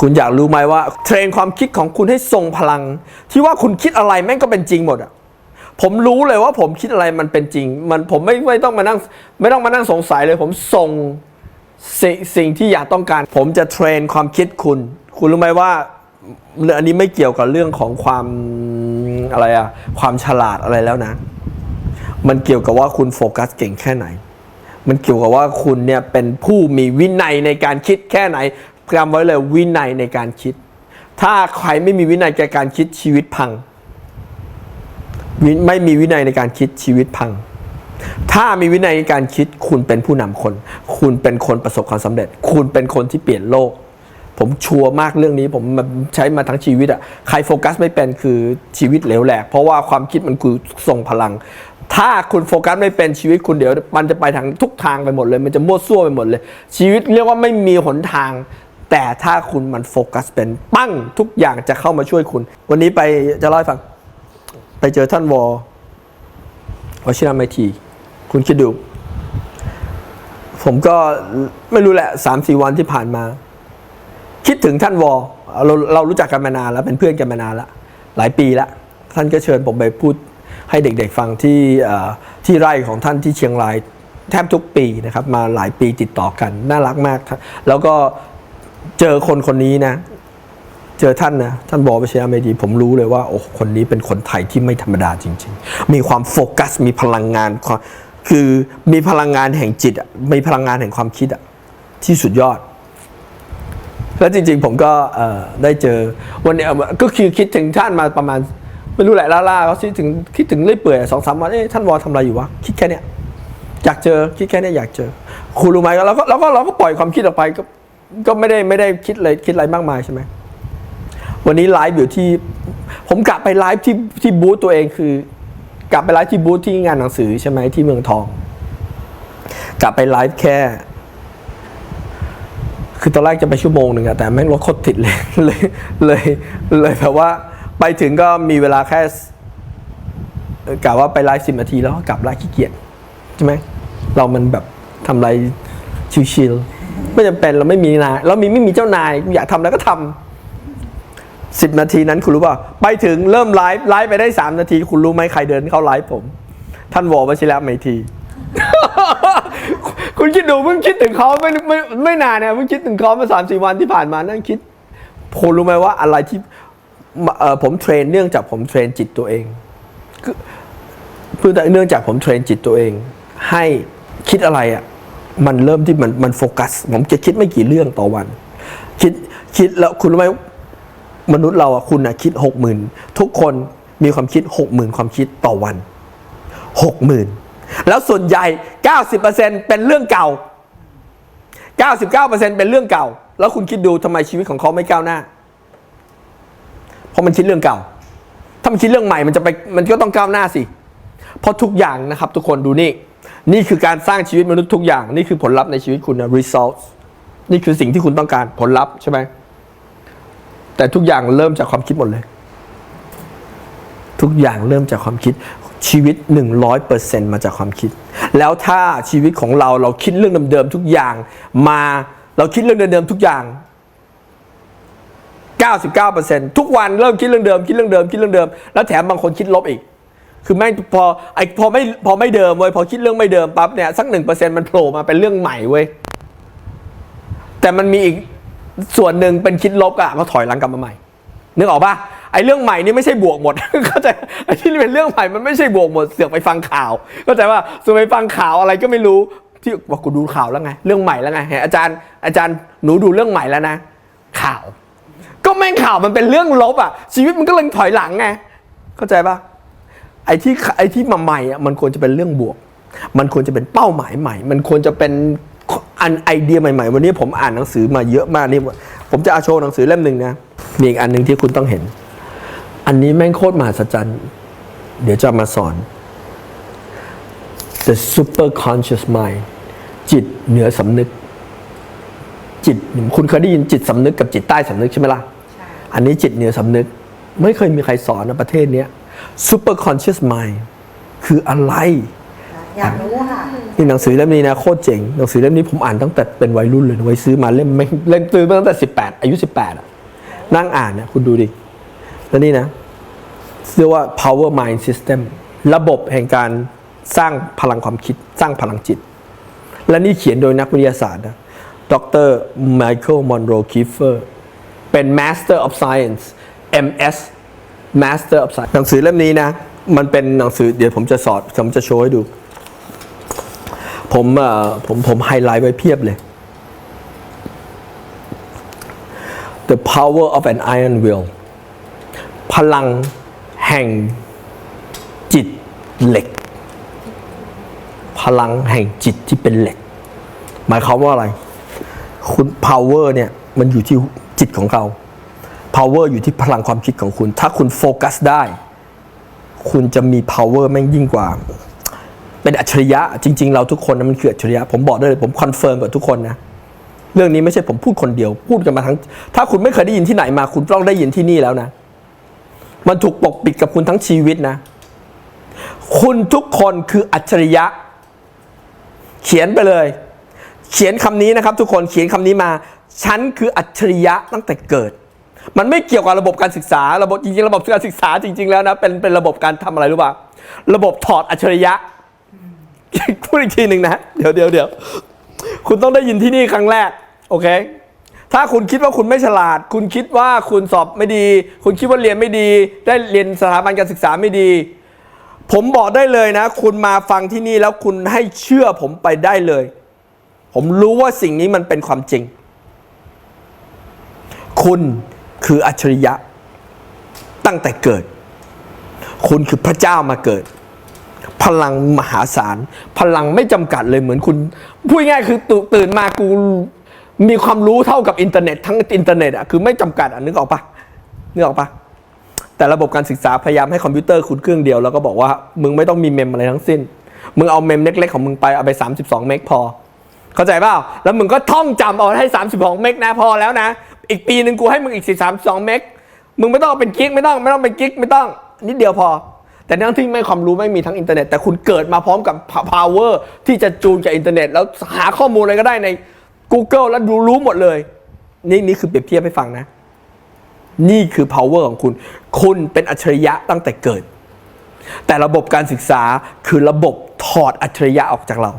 คุณอยากรู้ไหมว่า เทรนความคิดของคุณให้ทรงพลัง ที่ว่าคุณคิดอะไรแม่งก็เป็นจริงหมดอะผมรู้เลยว่าผมคิดอะไรมันเป็นจริง มันผมไม่ไม่ต้องมานั่งไม่ต้องมานั่งสงสัยเลยผมส่งสิสิ่งที่อยากต้องการ ผมจะเทรนความคิดคุณ คุณรู้ไหมว่าเรื่องอันนี้ไม่เกี่ยวกับเรื่องของความอะไรอะความฉลาดอะไรแล้วนะ มันเกี่ยวกับว่าคุณโฟกัสเก่งแค่ไหน มันเกี่ยวกับว่าคุณเนี่ยเป็นผู้มีวินัยในการคิดแค่ไหน จำไว้เลยวินัยในการคิด ถ้าใครไม่มีวินัยในการคิดชีวิตพัง ไม่มีวินัยในการคิดชีวิตพัง ถ้ามีวินัยในการคิด คุณเป็นผู้นำคน คุณเป็นคนประสบความสำเร็จ คุณเป็นคนที่เปลี่ยนโลก ผมชัวร์มากเรื่องนี้ผมใช้มาทั้งชีวิตอะใครโฟกัสไม่เป็นคือชีวิตเหลวแหลกเพราะว่าความคิดมันคือทรงพลังถ้าคุณโฟกัสไม่เป็นชีวิตคุณเดี๋ยวมันจะไปทางทุกทางไปหมดเลย มันจะมั่วซั่วไปหมดเลย ชีวิตเรียกว่าไม่มีหนทาง แต่ถ้าคุณมันโฟกัสเป็นปั้งทุกอย่างจะเข้ามาช่วยคุณ วันนี้ไปจะเล่าให้ฟัง ไปเจอท่านวอวชิรไมที คุณคิดดู ผมก็ไม่รู้แหละสามสี่วันที่ผ่านมา คิดถึงท่านวอเราเรารู้จักกันมานานแล้วเป็นเพื่อนกันมานานแล้วหลายปีแล้วท่านก็เชิญผมไปพูดให้เด็กๆฟังที่ที่ไร่ของท่านที่เชียงรายแทบทุกปีนะครับ มาหลายปีติดต่อกัน น่ารักมาก แล้วก็ เจอคนคนนี้นะ เจอท่านนะ ท่านบอกไปเชียร์เมดี ผมรู้เลยว่าโอ้คนนี้เป็นคนไทยที่ไม่ธรรมดาจริง ๆ มีความโฟกัส มีพลังงาน คือมีพลังงานแห่งจิต มีพลังงานแห่งความคิดอะที่สุดยอด แล้วจริง ๆ ผมก็ได้เจอวันนี้ก็คือคิดถึงท่านมาประมาณไม่รู้แหละล่าๆก็คิดถึงคิดถึงเรื่อยเปื่อยสองสามวันเอ๊ะท่านวอทำอะไรอยู่วะคิดแค่เนี้ยอยากเจอคิดแค่เนี้ยอยากเจอคุณรู้ไหมเราก็เราก็เราก็ปล่อยความคิดออกไปก็ ก็ไม่ได้ไม่ได้คิดอะไรคิดอะไรมากมายใช่ไหมวันนี้ไลฟ์อยู่ที่ ผมกลับไปไลฟ์ที่ที่บูธตัวเองคือ กลับไปไลฟ์ที่บูธที่งานหนังสือใช่ไหมที่เมืองทอง กลับไปไลฟ์แค่ คือตอนแรกจะไปชั่วโมงหนึ่งอะแต่แม่งรถโคตรติดเลยเลยเลยเลยแบบว่า ไปถึงก็มีเวลาแค่เอ่อกะว่าไปไลฟ์สิบนาทีแล้วกลับไลฟ์ขี้เกียจใช่ไหมเรามันแบบทำอะไรชิวๆ ไม่จำเป็นเราไม่มีนายเรามีไม่มีเจ้านายอยากทำแล้วก็ทำสิบนาทีนั้นคุณรู้ป่ะไปถึงเริ่มไลฟ์ไลฟ์ไปได้สามนาที คุณรู้ไหมใครเดินเข้าไลฟ์ผม ท่านวอวชิระไมตรีคุณคิดดูเพิ่งคิดถึงเขาไม่ไม่ไม่นานเนี่ยเพิ่งคิดถึงเขาเมื่อสามสี่วันที่ผ่านมานั่งคิดคุณรู้ไหมว่าอะไรที่ผมเทรนเนื่องจากผมเทรนจิตตัวเองคือเพื่อเนื่องจากผมเทรนจิตตัวเอง ให้คิดอะไรอะ มันเริ่มที่มันมันโฟกัส ผมจะคิดไม่กี่เรื่องต่อวัน คิดคิดแล้วคุณรู้ไหมมนุษย์เราอะคุณอะคิดหกหมื่นทุกคนมีความคิดหกหมื่นความคิดต่อวันหกหมื่นแล้วส่วนใหญ่ 90%เป็นเรื่องเก่า 99%เป็นเรื่องเก่า แล้วคุณคิดดูทำไมชีวิตของเขาไม่ก้าวหน้า เพราะมันคิดเรื่องเก่า ถ้ามันคิดเรื่องใหม่มันจะไปมันก็ต้องก้าวหน้าสิ เพราะทุกอย่างนะครับ ทุกคนดูนี่ นี่คือการสร้างชีวิตมนุษย์ทุกอย่าง นี่คือผลลัพธ์ในชีวิตคุณนะ results นี่คือสิ่งที่คุณต้องการผลลัพธ์ใช่ไหมแต่ทุกอย่างเริ่มจากความคิดหมดเลย ทุกอย่างเริ่มจากความคิดชีวิต 100%มาจากความคิด แล้วถ้าชีวิตของเราเราคิดเรื่องเดิมๆทุกอย่างมาเราคิดเรื่องเดิมๆทุกอย่าง 99%ทุกวันเริ่มคิดเรื่องเดิมคิดเรื่องเดิมคิดเรื่องเดิม แล้วแถมบางคนคิดลบอีก คือแม่งพอไอพอไม่พอไม่เดิมเว้ยพอคิดเรื่องไม่เดิมปั๊บเนี่ยสักหนึ่งเปอร์เซ็นต์มันโผล่มาเป็นเรื่องใหม่เว้ยแต่มันมีอีกส่วนหนึ่งเป็นคิดลบอะก็ถอยหลังกลับมาใหม่นึกออกปะไอ้เรื่องใหม่นี่ไม่ใช่บวกหมดเข้าใจไอ้ที่เป็นเรื่องใหม่มันไม่ใช่บวกหมดเสือกไปฟังข่าวเข้าใจว่าส่วนไปฟังข่าวอะไรก็ไม่รู้ที่บอกกูดูข่าวแล้วไง เรื่องใหม่แล้วไงเห็นอาจารย์ อาจารย์หนูดูเรื่องใหม่แล้วนะ ข่าว ก็แม่งข่าวมันเป็นเรื่องลบอะชีวิตมันก็เลยถอยหลังไงเข้าใจปะ ไอ้ที่ไอ้ที่มาใหม่อะมันควรจะเป็นเรื่องบวก มันควรจะเป็นเป้าหมายใหม่ มันควรจะเป็นอันไอเดียใหม่ๆ วันนี้ผมอ่านหนังสือมาเยอะมากนี่ผมจะเอาโชว์หนังสือเล่มหนึ่งนะมีอีกอันหนึ่งที่คุณต้องเห็น อันนี้แม่งโคตรมหัศจรรย์เดี๋ยวจะมาสอน the super conscious mind จิตเหนือสำนึก จิตคุณเคยได้ยินจิตสำนึกกับจิตใต้สำนึกใช่ไหมล่ะ อันนี้จิตเหนือสำนึก ไม่เคยมีใครสอนนะประเทศเนี้ย super conscious mind คืออะไร อยากรู้ค่ะ นี่หนังสือเล่มนี้นะโคตรเจ๋ง หนังสือเล่มนี้ผมอ่านตั้งแต่เป็นวัยรุ่นเลยนะไว้ซื้อมาเล่มไม่เล่มซื้อมาตั้งแต่สิบแปดอายุสิบแปดอะนั่งอ่านเนี่ยคุณดูดิ แล้วนี่นะเรียกว่า power mind system ระบบแห่งการสร้างพลังความคิดสร้างพลังจิต และนี่เขียนโดยนักวิทยาศาสตร์นะดรไมเคิลมอนโรคีเฟอร์เป็น Master of Science MS Master of Science หนังสือเล่มนี้นะ มันเป็นหนังสือเดี๋ยวผมจะสอนผมจะโชว์ให้ดู ผมเอ่อผมผมไฮไลท์ไว้เพียบเลย The power of an iron will พลังแห่งจิตเหล็ก พลังแห่งจิตที่เป็นเหล็ก หมายความว่าอะไร คุณ power เนี่ย มันอยู่ที่จิตของเรา power อยู่ที่พลังความคิดของคุณ ถ้าคุณโฟกัสได้ คุณจะมี power แม่งยิ่งกว่า เป็นอัจฉริยะ จริง ๆ เราทุกคนนะมันคืออัจฉริยะ ผมบอกได้เลยผมคอนเฟิร์มกับทุกคนนะ เรื่องนี้ไม่ใช่ผมพูดคนเดียว พูดกันมาทั้ง ถ้าคุณไม่เคยได้ยินที่ไหนมา คุณต้องได้ยินที่นี่แล้วนะ มันถูกปกปิดกับคุณทั้งชีวิตนะ คุณทุกคนคืออัจฉริยะ เขียนไปเลย เขียนคำนี้นะครับ ทุกคนเขียนคำนี้มา ฉันคืออัจฉริยะตั้งแต่เกิด มันไม่เกี่ยวกับระบบการศึกษา ระบบจริงๆระบบการศึกษาจริง ๆ แล้วนะเป็นเป็นระบบการทำอะไรรู้ป่ะระบบถอดอัจฉริยะพูดอีกทีหนึ่งนะเดี๋ยวเดี๋ยวเดี๋ยวคุณต้องได้ยินที่นี่ครั้งแรกโอเค ถ้าคุณคิดว่าคุณไม่ฉลาด คุณคิดว่าคุณสอบไม่ดี คุณคิดว่าเรียนไม่ดี ได้เรียนสถาบันการศึกษาไม่ดี ผมบอกได้เลยนะ คุณมาฟังที่นี่แล้วคุณให้เชื่อผมไปได้เลย ผมรู้ว่าสิ่งนี้มันเป็นความจริง คุณ คืออัจฉริยะตั้งแต่เกิด คุณคือพระเจ้ามาเกิด พลังมหาศาล พลังไม่จำกัดเลยเหมือนคุณ พูดง่ายคือตื่นตื่นมากูมีความรู้เท่ากับอินเทอร์เน็ตทั้งอินเทอร์เน็ตอะคือไม่จำกัดอะนึกออกปะนึกออกปะแต่ระบบการศึกษาพยายามให้คอมพิวเตอร์คุณเครื่องเดียวแล้วก็บอกว่า มึงไม่ต้องมีเมมอะไรทั้งสิ้น มึงเอาเมมเล็กๆของมึงไปเอาไป 32 เมกพอ เข้าใจเปล่า แล้วมึงก็ท่องจำเอาให้ 32 เมกนะพอแล้วนะ อีกปีหนึ่งกูให้มึงอีก42เมกมึงไม่ต้องเป็นกิ๊กไม่ต้องไม่ต้องเป็นกิ๊กไม่ต้องนิดเดียวพอ แต่ทั้งที่ไม่ความรู้ไม่มีทั้งอินเทอร์เน็ตแต่คุณเกิดมาพร้อมกับ power ที่จะจูนกับอินเทอร์เน็ตแล้วหาข้อมูลอะไรก็ได้ใน Google แล้วดูรู้หมดเลย นี่นี่คือเปรียบเทียบให้ฟังนะ นี่คือ power ของคุณ คุณเป็นอัจฉริยะตั้งแต่เกิด แต่ระบบการศึกษาคือระบบถอดอัจฉริยะออกจากเรา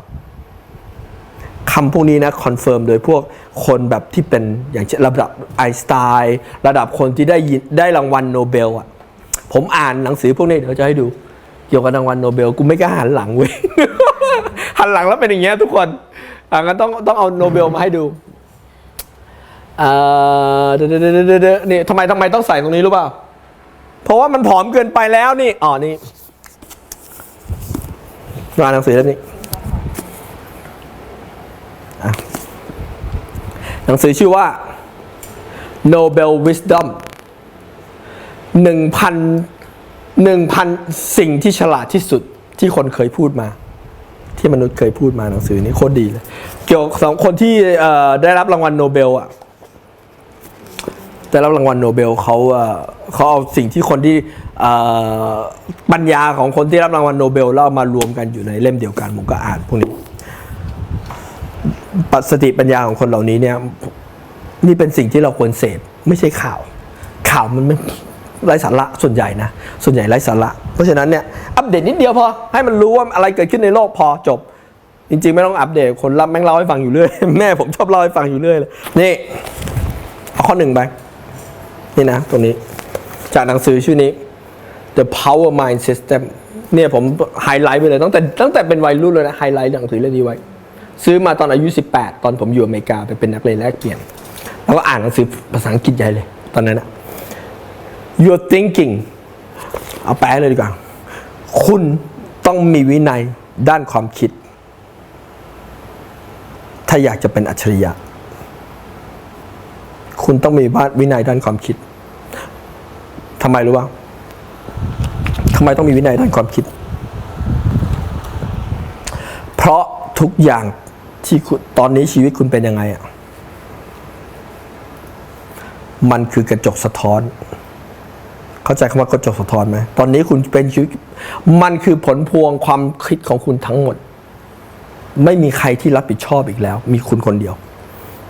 คำพวกนี้นะคอนเฟิร์มโดยพวกคนแบบที่เป็นอย่างเช่นระดับไอสไตน์ระดับคนที่ได้ยินได้รางวัลโนเบลอะผมอ่านหนังสือพวกนี้เดี๋ยวจะให้ดูเกี่ยวกับรางวัลโนเบลกูไม่กล้าหันหลังเว้ยหันหลังแล้วเป็นอย่างเงี้ยทุกคนอะงั้นต้องต้องเอาโนเบลมาให้ดูเอ่อเดี๋ยวเดี๋ยวเดี๋ยวเดี๋ยวเดี๋ยวนี่ทำไมทำไมต้องใส่ตรงนี้รู้เปล่า เพราะว่ามันผอมเกินไปแล้วนี่อ๋อนี่งานหนังสือเล่มนี้อ่ หนังสือชื่อว่า Nobel Wisdom หนึ่งพันหนึ่งพันสิ่งที่ฉลาดที่สุดที่คนเคยพูดมา ที่มนุษย์เคยพูดมาหนังสือนี้โคตรดีเลย เกี่ยวกับสองคนที่ได้รับรางวัลโนเบลอะได้รับรางวัลโนเบลเขาเขาเอาสิ่งที่คนที่ปัญญาของคนที่รับรางวัลโนเบลแล้วเอามารวมกันอยู่ในเล่มเดียวกันผมก็อ่านพวกนี้ ปัสติปัญญาของคนเหล่านี้เนี่ยนี่เป็นสิ่งที่เราควรเสพไม่ใช่ข่าว ข่าวมันไม่ไร้สาระส่วนใหญ่นะ ส่วนใหญ่ไร้สาระ เพราะฉะนั้นเนี่ยอัปเดตนิดเดียวพอ ให้มันรู้ว่าอะไรเกิดขึ้นในโลกพอจบ จริง ๆ ไม่ต้องอัปเดตคนรับแม่งเล่าให้ฟังอยู่เรื่อย แม่ผมชอบเล่าให้ฟังอยู่เรื่อยเลยนี่เอาข้อหนึ่งไป นี่นะ ตรงนี้ จากหนังสือชื่อนี้ The Power Mind System เนี่ยผมไฮไลท์ไปเลยตั้งแต่ตั้งแต่เป็นวัยรุ่นเลยนะไฮไลท์หนังสือเล่มนี้ไว้ ซื้อมาตอนอายุ 18 ตอนผมอยู่อเมริกาไปเป็นนักเรียนแลกเปลี่ยน แล้วก็อ่านหนังสือภาษาอังกฤษใหญ่เลย ตอนนั้นนะ Your thinking เอาแปลเลยดีกว่า คุณต้องมีวินัยด้านความคิด ถ้าอยากจะเป็นอัจฉริยะ คุณต้องมีวินัยด้านความคิดทำไมรู้ป่ะทำไมต้องมีวินัยด้านความคิด เพราะทุกอย่าง ที่ตอนนี้ชีวิตคุณเป็นยังไงอะมันคือกระจกสะท้อน เข้าใจคำว่ากระจกสะท้อนไหมตอนนี้คุณเป็นชีวิต มันคือผลพวงความคิดของคุณทั้งหมด ไม่มีใครที่รับผิดชอบอีกแล้ว มีคุณคนเดียว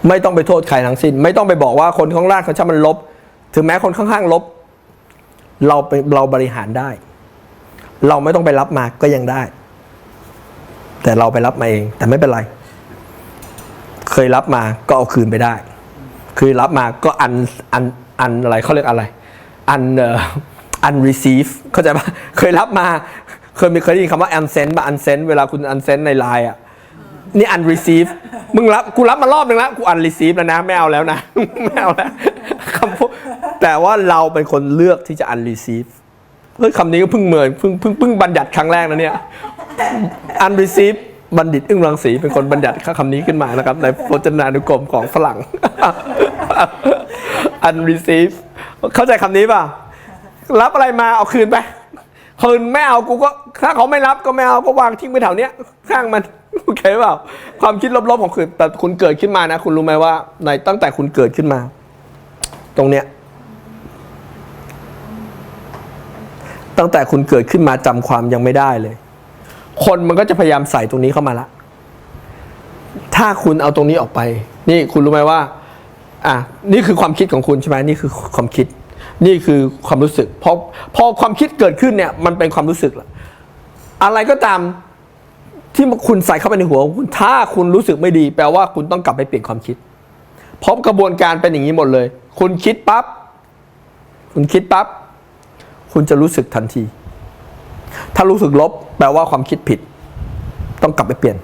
ไม่ต้องไปโทษใครทั้งสิ้น ไม่ต้องไปบอกว่าคนข้างล่างเขาช่างมันลบ ถึงแม้คนข้างๆลบ เราไปเราบริหารได้ เราไม่ต้องไปรับมาก็ยังได้ แต่เราไปรับมาเอง แต่ไม่เป็นไร ยรับมาก็เอาคืนไปได้เคยรับมาก็อันอันอันอะไรเขาเรียกอะไร อันเอ่ออัน receive เข้าใจปะเคยรับมา เคยมีเคยได้ยินคำว่า unsend ป่ะ unsend เวลาคุณ unsend ในไลน์อะนี่ unreceive มึงรับกูรับมารอบหนึ่งแล้วกู unreceive แล้วนะไม่เอาแล้วนะไม่เอาแล้วคำพูดแต่ว่าเราเป็นคนเลือกที่จะ unreceive เฮ้ยคำนี้ก็เพิ่งเหมือนเพิ่งเพิ่งเพิ่งบัญญัติครั้งแรกนะเนี่ย unreceive บัณฑิตอึ้งรังสีเป็นคนบัญญัติคำนี้ขึ้นมานะครับ ในพจนานุกรมของฝรั่ง unreceive เข้าใจคำนี้ป่ะ รับอะไรมาเอาคืนไป คืนไม่เอากูก็ ถ้าเขาไม่รับก็ไม่เอาก็วางทิ้งไปแถวเนี้ย ข้างมัน โอเคเปล่า ความคิดลบๆของคุณแต่คุณเกิดขึ้นมานะ คุณรู้ไหมว่า ในตั้งแต่คุณเกิดขึ้นมา ตรงเนี้ย ตั้งแต่คุณเกิดขึ้นมาจำความยังไม่ได้เลย คนมันก็จะพยายามใส่ตรงนี้เข้ามาละ ถ้าคุณเอาตรงนี้ออกไป นี่คุณรู้ไหมว่า อะนี่คือความคิดของคุณใช่ไหมนี่คือความคิด นี่คือความรู้สึกพอพอความคิดเกิดขึ้นเนี่ย มันเป็นความรู้สึกละอะไรก็ตามที่คุณใส่เข้าไปในหัวคุณถ้าคุณรู้สึกไม่ดี แปลว่าคุณต้องกลับไปเปลี่ยนความคิดเพราะกระบวนการเป็นอย่างนี้หมดเลย คุณคิดปั๊บคุณคิดปั๊บคุณจะรู้สึกทันที ถ้ารู้สึกลบแปลว่าความคิดผิด ต้องกลับไปเปลี่ยน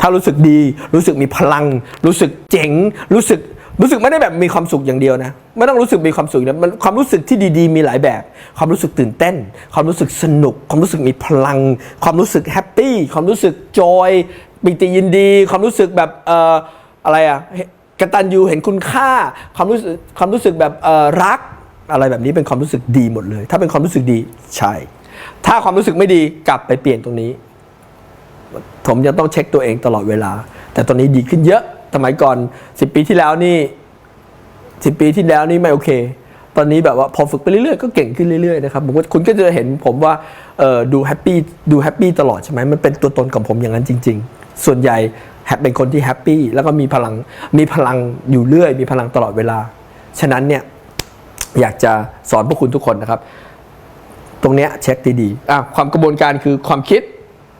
ถ้ารู้สึกดี รู้สึกมีพลัง รู้สึกเจ๋ง รู้สึกรู้สึกไม่ได้แบบมีความสุขอย่างเดียวนะ ไม่ต้องรู้สึกมีความสุขนะมันความรู้สึกที่ดีๆ มีหลายแบบ ความรู้สึกตื่นเต้น ความรู้สึกสนุก ความรู้สึกมีพลัง ความรู้สึกแฮปปี้ ความรู้สึกจอยปิติยินดี ความรู้สึกแบบเอ่ออะไรอะกตัญญูเห็นคุณค่า ความรู้สึกความรู้สึกแบบเอ่อรัก อะไรแบบนี้เป็นความรู้สึกดีหมดเลย ถ้าเป็นความรู้สึกดีใช่ ถ้าความรู้สึกไม่ดีกลับไปเปลี่ยนตรงนี้ ผมจะต้องเช็คตัวเองตลอดเวลา แต่ตอนนี้ดีขึ้นเยอะสมัยก่อน 10 ปีที่แล้วนี่ 10 ปีที่แล้วนี่ไม่โอเค ตอนนี้แบบว่าพอฝึกไปเรื่อยๆก็เก่งขึ้นเรื่อยๆนะครับผมว่าคุณก็จะเห็นผมว่าดูแฮปปี้ดูแฮปปี้ตลอดใช่ไหมมันเป็นตัวตนของผมอย่างนั้นจริง ๆ ส่วนใหญ่เป็นคนที่แฮปปี้แล้วก็มีพลังมีพลังอยู่เรื่อย มีพลังตลอดเวลา ฉะนั้นเนี่ยอยากจะสอนพวกคุณทุกคนนะครับ ตรงเนี้ยเช็คดีๆอะความกระบวนการคือความคิด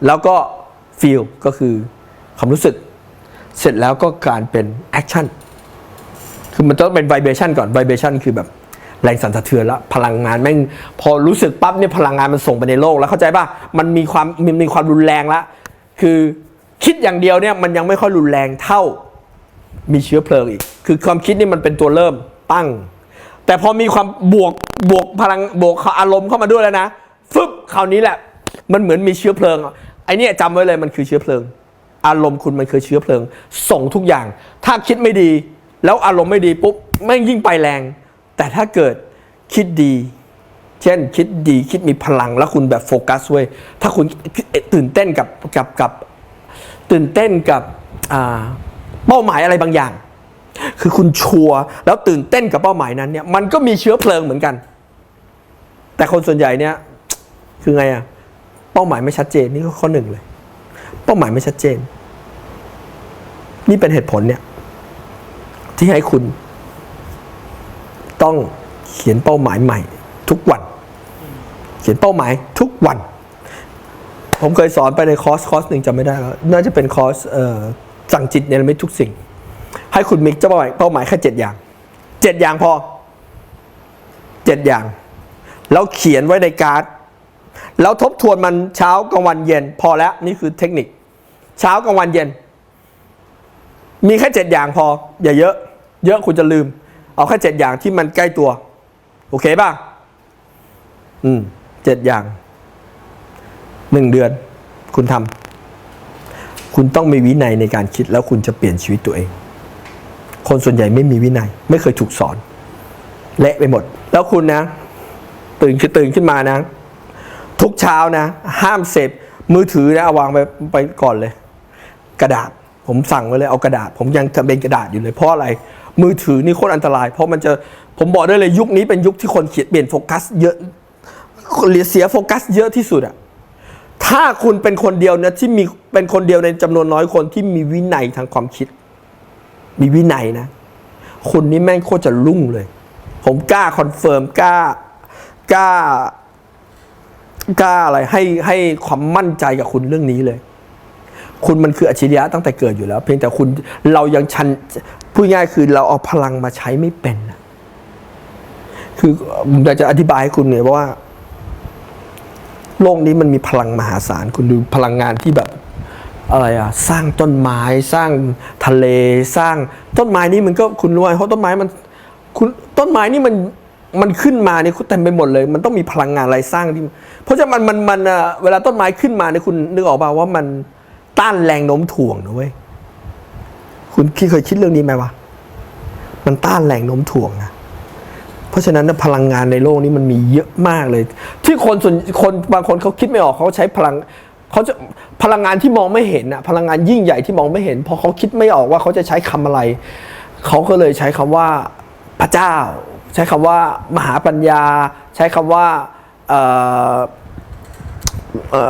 แล้วก็ feel ก็คือความรู้สึก เสร็จแล้วก็การเป็น action คือมันต้องเป็น vibration ก่อน vibration คือแบบแรงสั่นสะเทือนแล้วพลังงานแม่งพอรู้สึกปั๊บเนี่ยพลังงานมันส่งไปในโลกแล้วเข้าใจป่ะมันมีความมันมีความรุนแรงละคือคิดอย่างเดียวเนี่ยมันยังไม่ค่อยรุนแรงเท่ามีเชื้อเพลิงอีก คือความคิดนี่มันเป็นตัวเริ่มปั้ง แต่พอมีความบวกบวกพลังบวกอารมณ์เข้ามาด้วยแล้วนะฟึบคราวนี้แหละ มันเหมือนมีเชื้อเพลิงไอเนี่ยจำไว้เลยมันคือเชื้อเพลิง อารมณ์คุณมันคือเชื้อเพลิง ส่งทุกอย่าง ถ้าคิดไม่ดี แล้วอารมณ์ไม่ดีปุ๊บแม่งยิ่งไปแรง แต่ถ้าเกิดคิดดี เช่นคิดดีคิดมีพลังแล้วคุณแบบโฟกัสเว้ยถ้าคุณตื่นเต้นกับกับกับตื่นเต้นกับเป้าหมายอะไรบางอย่าง คือคุณชัวร์แล้วตื่นเต้นกับเป้าหมายนั้นเนี่ยมันก็มีเชื้อเพลิงเหมือนกัน แต่คนส่วนใหญ่เนี่ยคือไงอะเป้าหมายไม่ชัดเจนนี่ก็ข้อหนึ่งเลย เป้าหมายไม่ชัดเจน นี่เป็นเหตุผลเนี่ยที่ให้คุณ ต้องเขียนเป้าหมายใหม่ ทุกวัน เขียนเป้าหมายทุกวัน ผมเคยสอนไปในคอร์สคอร์สหนึ่งจำไม่ได้แล้ว น่าจะเป็นคอร์สสั่งจิตเนรมิตทุกสิ่ง ให้คุณมีเป้าหมายเป้าหมายแค่เจ็ดอย่างเจ็ดอย่างพอเจ็ดอย่าง แล้วเขียนไว้ในการ์ดแล้วทบทวนมันเช้ากลางวันเย็น พอแล้วนี่คือเทคนิค เช้ากลางวันเย็น มีแค่เจ็ดอย่างพอ อย่าเยอะ เยอะคุณจะลืม เอาแค่เจ็ดอย่างที่มันใกล้ตัว โอเคป่ะ อืมเจ็ดอย่างหนึ่งเดือน คุณทำคุณต้องมีวินัยในการคิดแล้วคุณจะเปลี่ยนชีวิตตัวเอง คนส่วนใหญ่ไม่มีวินัย ไม่เคยถูกสอน เละไปหมด แล้วคุณนะ ตื่นคือตื่นขึ้นมานะ ทุกเช้านะ ห้ามเสพมือถือนะเอาวางไปไปก่อนเลย กระดาษผมสั่งไว้เลยเอากระดาษ ผมยังทำเป็นกระดาษอยู่เลยเพราะอะไร มือถือนี่โคตรอันตราย เพราะมันจะผมบอกได้เลยยุคนี้เป็นยุคที่คนเขียนเปลี่ยนโฟกัส เยอะเสียโฟกัสเยอะที่สุดอะถ้าคุณเป็นคนเดียวนะที่มีเป็นคนเดียวในจำนวนน้อยคนที่มีวินัยทางความคิด มีวินัยนะคุณนี่แม่งโคตรจะรุ่งเลย ผมกล้าคอนเฟิร์มกล้ากล้ากล้าอะไรให้ให้ความมั่นใจกับคุณเรื่องนี้เลย คุณมันคืออัจฉริยะตั้งแต่เกิดอยู่แล้ว เพียงแต่คุณเรายังชันพูดง่ายคือเราเอาพลังมาใช้ไม่เป็นคือผมอยากจะอธิบายให้คุณเนี่ยว่า โลกนี้มันมีพลังมหาศาลคุณดูพลังงานที่แบบ อะไรอะสร้างต้นไม้สร้างทะเลสร้างต้นไม้นี่มันก็คุณรู้ไหมเพราะต้นไม้มันคุณต้นไม้นี่มันมันขึ้นมาเนี่ยคุณเต็มไปหมดเลย มันต้องมีพลังงานอะไรสร้างที่ เพราะฉะนั้นมันมันมันอะเวลาต้นไม้ขึ้นมาเนี่ยคุณนึกออกป่าว่ามันต้านแรงโน้มถ่วงนะเว้ยคุณคิดเคยคิดเรื่องนี้ไหมวะมันต้านแรงโน้มถ่วงนะเพราะฉะนั้นพลังงานในโลกนี้มันมีเยอะมากเลย ที่คนส่วนคนบางคนเขาคิดไม่ออกเขาใช้พลัง เขาจะพลังงานที่มองไม่เห็นอะพลังงานยิ่งใหญ่ที่มองไม่เห็น พอเขาคิดไม่ออกว่าเขาจะใช้คำอะไร เขาก็เลยใช้คำว่าพระเจ้า ใช้คำว่ามหาปัญญา ใช้คำว่า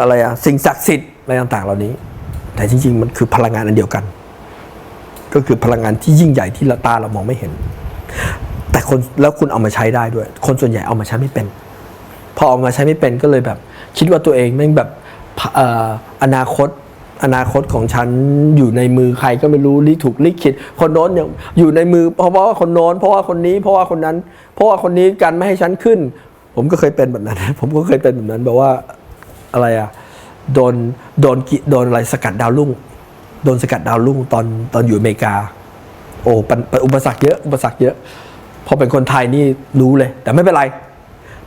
อะไรอะสิ่งศักดิ์สิทธิ์อะไรต่างๆ เหล่านี้ แต่จริงๆ มันคือพลังงานอันเดียวกัน ก็คือพลังงานที่ยิ่งใหญ่ที่เราตาเรามองไม่เห็น แต่คนแล้วคุณเอามาใช้ได้ด้วย คนส่วนใหญ่เอามาใช้ไม่เป็น พอเอามาใช้ไม่เป็นก็เลยแบบ คิดว่าตัวเองแม่งแบบ อนาคตอนาคตของฉันอยู่ในมือใครก็ไม่รู้ลิถูกลิขิตคนโน้นยังอยู่ในมือ เพราะว่าคนโน้น เพราะว่าคนนี้ เพราะว่าคนนั้น เพราะว่าคนนี้กันไม่ให้ฉันขึ้น ผมก็เคยเป็นแบบนั้น ผมก็เคยเป็นแบบนั้นแบบว่าอะไรอะโดนโดนกิโดนอะไรสกัดดาวรุ่งโดนสกัดดาวรุ่งตอนตอนอยู่อเมริกา โอ้ปัญปัญอุปสรรคเยอะอุปสรรคเยอะพอเป็นคนไทยนี่รู้เลย แต่ไม่เป็นไร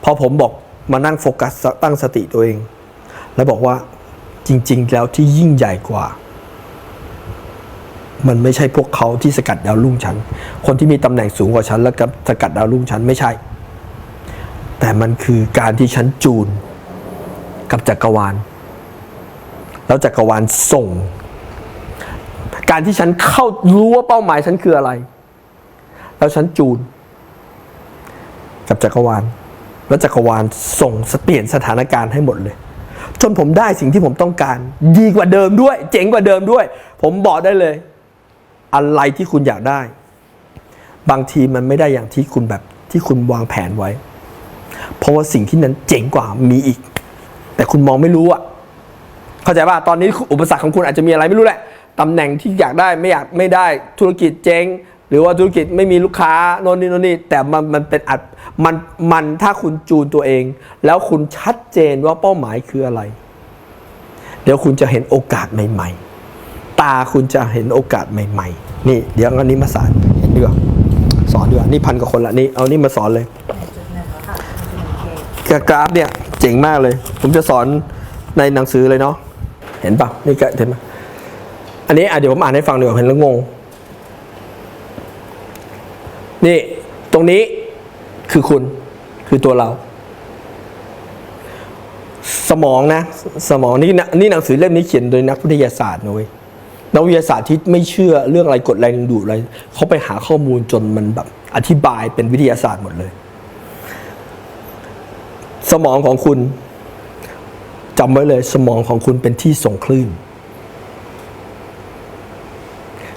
พอผมบอกมานั่งโฟกัสตั้งสติตัวเอง แล้วบอกว่าจริง ๆ แล้วที่ยิ่งใหญ่กว่า มันไม่ใช่พวกเขาที่สกัดดาวรุ่งฉัน คนที่มีตำแหน่งสูงกว่าฉัน แล้วก็สกัดดาวรุ่งฉันไม่ใช่ แต่มันคือการที่ฉันจูน กับจักรวาล แล้วจักรวาลส่ง การที่ฉันเข้ารู้ว่าเป้าหมายฉันคืออะไร แล้วฉันจูน กับจักรวาล แล้วจักรวาลส่งเปลี่ยนสถานการณ์ให้หมดเลย จนผมได้สิ่งที่ผมต้องการ ดีกว่าเดิมด้วย เจ๋งกว่าเดิมด้วย ผมบอกได้เลย อะไรที่คุณอยากได้ บางทีมันไม่ได้อย่างที่คุณแบบที่คุณวางแผนไว้ เพราะว่าสิ่งที่นั้นเจ๋งกว่ามีอีก แต่คุณมองไม่รู้อะเข้าใจป่ะตอนนี้อุปสรรคของคุณอาจจะมีอะไรไม่รู้แหละตำแหน่งที่อยากได้ไม่อยากไม่ได้ธุรกิจเจ๊ง รือว่าธุรกิจไม่มีลูกค้าโน่นนี่โน่นนี่แต่มันมันเป็นอัดมันมันถ้าคุณจูนตัวเอง แล้วคุณชัดเจนว่าเป้าหมายคืออะไร เดี๋ยวคุณจะเห็นโอกาสใหม่ ๆ ตาคุณจะเห็นโอกาสใหม่ ๆ นี่ เดี๋ยวเอาอันนี้มาสอนเห็นดีกว่าสอนดีกว่านี่พันกว่าคนละนี่เอานี่มาสอนเลยกราฟเนี่ยเจ๋งมากเลย ผมจะสอนในหนังสือเลยเนาะเห็นปะนี่ก็เห็นปะอันนี้อะเดี๋ยวผมอ่านให้ฟังดีกว่าเห็นแล้วงง นี่ตรงนี้คือคุณคือตัวเรา สมองนะ สมองนี่นะนี่หนังสือเล่มนี้เขียนโดยนักวิทยาศาสตร์นะเว้ยนักวิทยาศาสตร์ที่ไม่เชื่อเรื่องอะไรกฎแรงดึงดูดอะไรเขาไปหาข้อมูลจนมันแบบอธิบายเป็นวิทยาศาสตร์หมดเลย สมองของคุณจำไว้เลย สมองของคุณเป็นที่ส่งคลื่น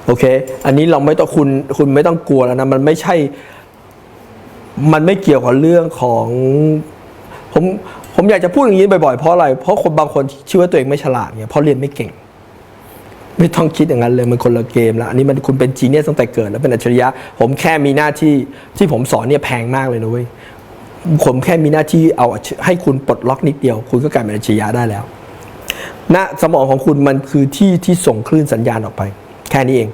โอเค อันนี้เราไม่ต้องคุณคุณไม่ต้องกลัวแล้วนะ มันไม่ใช่ มันไม่เกี่ยวกับเรื่องของ ผมผมอยากจะพูดอย่างนี้บ่อยๆ เพราะอะไร เพราะคนบางคนคิดว่าตัวเองไม่ฉลาดเนี่ยเพราะเรียนไม่เก่ง ไม่ต้องคิดอย่างนั้นเลยมันคนละเกมแล้ว อันนี้มันคุณเป็นจีเนียสตั้งแต่เกิดแล้วเป็นอัจฉริยะ ผมแค่มีหน้าที่ที่ผมสอนเนี่ยแพงมากเลยนะเว้ยผมแค่มีหน้าที่เอาให้คุณปลดล็อกนิดเดียว คุณก็กลายเป็นอัจฉริยะได้แล้วหน้าสมองของคุณมันคือที่ที่ส่งคลื่นสัญญาณออกไป ค่นี้เอง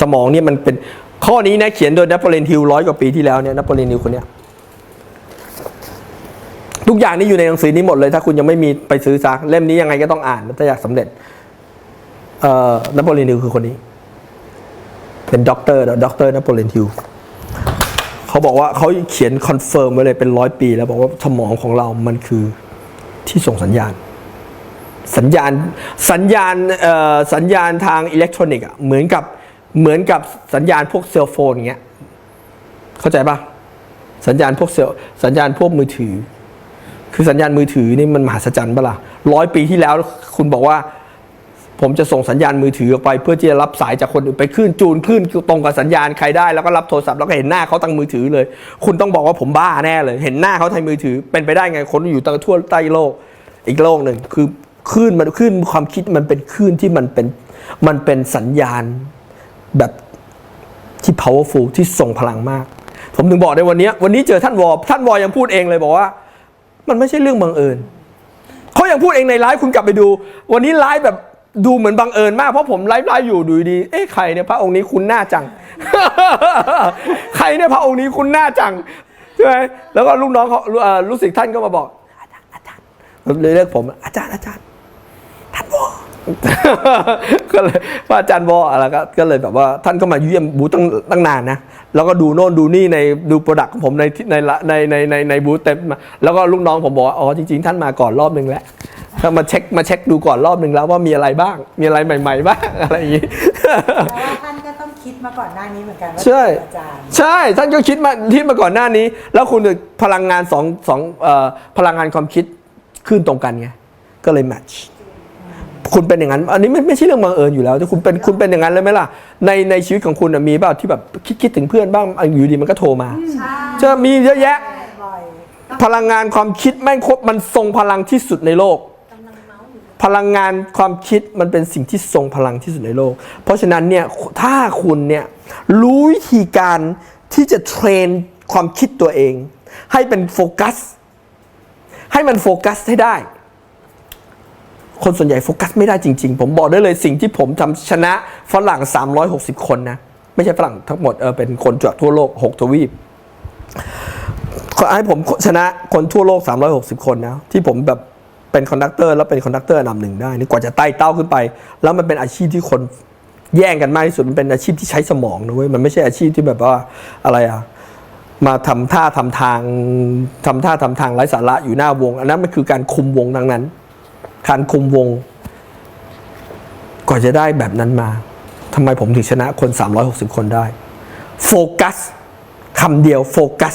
สมองเนี่ยมันเป็นข้อนี้นะเขียนโดยนโปเลียนฮิลร้อยกว่าปีที่แล้วเนี่ยนโปเลียนฮิลคนเนี้ยทุกอย่างนี่อยู่ในหนังสือนี้หมดเลย ถ้าคุณยังไม่มีไปซื้อซะเล่มนี้ยังไงก็ต้องอ่านถ้าอยากสำเร็จเอ่อนโปเลียนฮิลคือคนนี้ เป็นด็อกเตอร์ด็อกเตอร์นโปเลียนฮิลเขาบอกว่าเขาเขียนคอนเฟิร์มไว้เลยเป็นร้อยปี แล้วบอกว่าสมองของเรามันคือที่ส่งสัญญาณ สัญญาณสัญญาณเอ่อสัญญาณทางอิเล็กทรอนิกส์อะเหมือนกับเหมือนกับสัญญาณพวกเซลโฟนอย่างเงี้ยเข้าใจปะสัญญาณพวกเซลสัญญาณพวกมือถือ คือสัญญาณมือถือนี่มันมหัศจรรย์ปะล่ะร้อยปีที่แล้วคุณบอกว่า ผมจะส่งสัญญาณมือถือออกไป เพื่อที่จะรับสายจากคนอื่นไปคลื่นจูนคลื่นตรงกับสัญญาณใครได้แล้วก็รับโทรศัพท์แล้วก็เห็นหน้าเขาตั้งมือถือเลย คุณต้องบอกว่าผมบ้าแน่เลย เห็นหน้าเขาทางมือถือ เป็นไปได้ไงคนอยู่ตั้งทั่วใต้โลกอีกโลกหนึ่งคือ คลื่นมันคลื่นความคิดมันเป็นคลื่นที่มันเป็นมันเป็นสัญญาณแบบที่ powerful ที่ทรงพลังมาก ผมถึงบอกในวันนี้ วันนี้เจอท่านวอท่านวอยังพูดเองเลยบอกว่า มันไม่ใช่เรื่องบังเอิญเขายังพูดเองในไลฟ์คุณกลับไปดู วันนี้ไลฟ์แบบดูเหมือนบังเอิญมากเพราะผมไลฟ์ไลฟ์อยู่ดูดี เอ๊ะใครเนี่ยพระองค์นี้คุณหน้าจัง ใครเนี่ยพระองค์นี้คุณหน้าจังใช่ไหมแล้วก็ลูกน้องเขาลูกศิษย์ท่านก็มาบอกอาจารย์อาจารย์เรียกผมอาจารย์อาจารย์ ก็เลยว่าอาจารย์วออะไรก็ก็เลยแบบว่าท่านก็มาเยี่ยมบูธตั้งตั้งนานนะ แล้วก็ดูโน่นดูนี่ในดูโปรดักต์ของผมในที่ในละในในในในบูธเต็มมาแล้วก็ลูกน้องผมบอกว่าอ๋อจริง ๆ ท่านมาก่อนรอบหนึ่งแล้วก็มาเช็คมาเช็คดูก่อนรอบหนึ่งแล้วว่ามีอะไรบ้าง มีอะไรใหม่ ๆ บ้างอะไรอย่างนี้เพราะว่าท่านก็ต้องคิดมาก่อนหน้านี้เหมือนกันว่าใช่จะเป็นอาจารย์ใช่ท่านก็คิดมาคิดมาก่อนหน้านี้ แล้วคุณพลังงานสองสองเอ่อพลังงานความคิดขึ้นตรงกันไงก็เลยแมทช์ คุณเป็นอย่างนั้น อันนี้ไม่ไม่ใช่เรื่องบังเอิญอยู่แล้วแต่คุณเป็นคุณเป็นอย่างนั้นเลยไหมล่ะ ในในชีวิตของคุณน่ะมีเปล่าที่แบบคิดคิดถึงเพื่อนบ้างอยู่ดีมันก็โทรมาใช่จะมีเยอะแยะบ่อยพลังงานความคิดแม่งครบมันทรงพลังที่สุดในโลก พลังงานความคิดมันเป็นสิ่งที่ทรงพลังที่สุดในโลก เพราะฉะนั้นเนี่ยถ้าคุณเนี่ยรู้วิธีการที่จะเทรนความคิดตัวเอง ให้เป็นโฟกัส ให้มันโฟกัสให้ได้ คนส่วนใหญ่โฟกัสไม่ได้จริง ๆ ผมบอกได้เลยสิ่งที่ผมทำชนะฝรั่ง 360 คนนะ ไม่ใช่ฝรั่งทั้งหมดเออเป็นคนจากทั่วโลก 6 ทวีปให้ผมชนะคนทั่วโลก 360 คนนะ ที่ผมแบบเป็นคอนดักเตอร์แล้วเป็นคอนดักเตอร์อันดับหนึ่งได้นี่กว่าจะไต่เต้าขึ้นไป แล้วมันเป็นอาชีพที่คนแย่งกันมากที่สุดมันเป็นอาชีพที่ใช้สมองนะเว้ยมันไม่ใช่อาชีพที่แบบว่าอะไรอะมาทำท่าทำทางทำท่าทำทางไร้สาระอยู่หน้าวง อันนั้นมันคือการคุมวงดังนั้น การคุมวงกว่าจะได้แบบนั้นมาทำไมผมถึงชนะคน 360 คนได้ โฟกัสคำเดียวโฟกัส